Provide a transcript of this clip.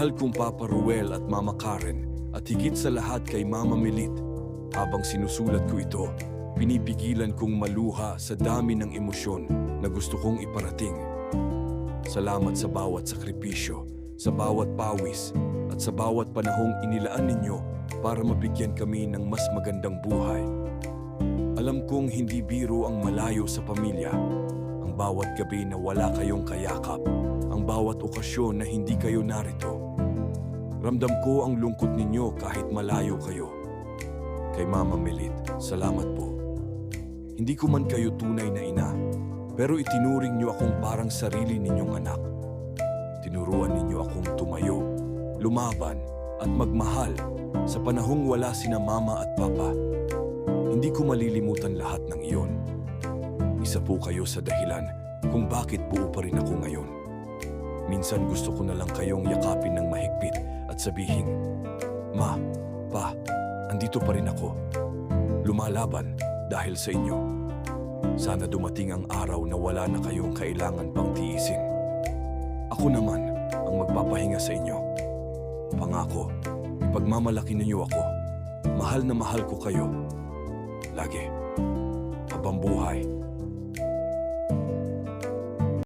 Mahal kong Papa Ruel at Mama Karen at higit sa lahat kay Mama Melit. Habang sinusulat ko ito, pinipigilan kong maluha sa dami ng emosyon na gusto kong iparating. Salamat sa bawat sakripisyo, sa bawat pawis, at sa bawat panahong inilaan ninyo para mabigyan kami ng mas magandang buhay. Alam kong hindi biro ang malayo sa pamilya. Ang bawat gabi na wala kayong kayakap, ang bawat okasyon na hindi kayo narito. Ramdam ko ang lungkot ninyo kahit malayo kayo. Kay Mama Melit, salamat po. Hindi ko man kayo tunay na ina, pero itinuring niyo akong parang sarili ninyong anak. Tinuruan ninyo akong tumayo, lumaban, at magmahal sa panahong wala sina Mama at Papa. Hindi ko malilimutan lahat ng iyon. Isa po kayo sa dahilan kung bakit buo pa rin ako ngayon. Minsan gusto ko na lang kayong yakapin ng mahigpit at sabihin, Ma, Pa, andito pa rin ako. Lumalaban dahil sa inyo. Sana dumating ang araw na wala na kayong kailangan pang tiisin. Ako naman ang magpapahinga sa inyo. Pangako, ipagmamalaki ninyo ako. Mahal na mahal ko kayo. Lagi. Habang buhay,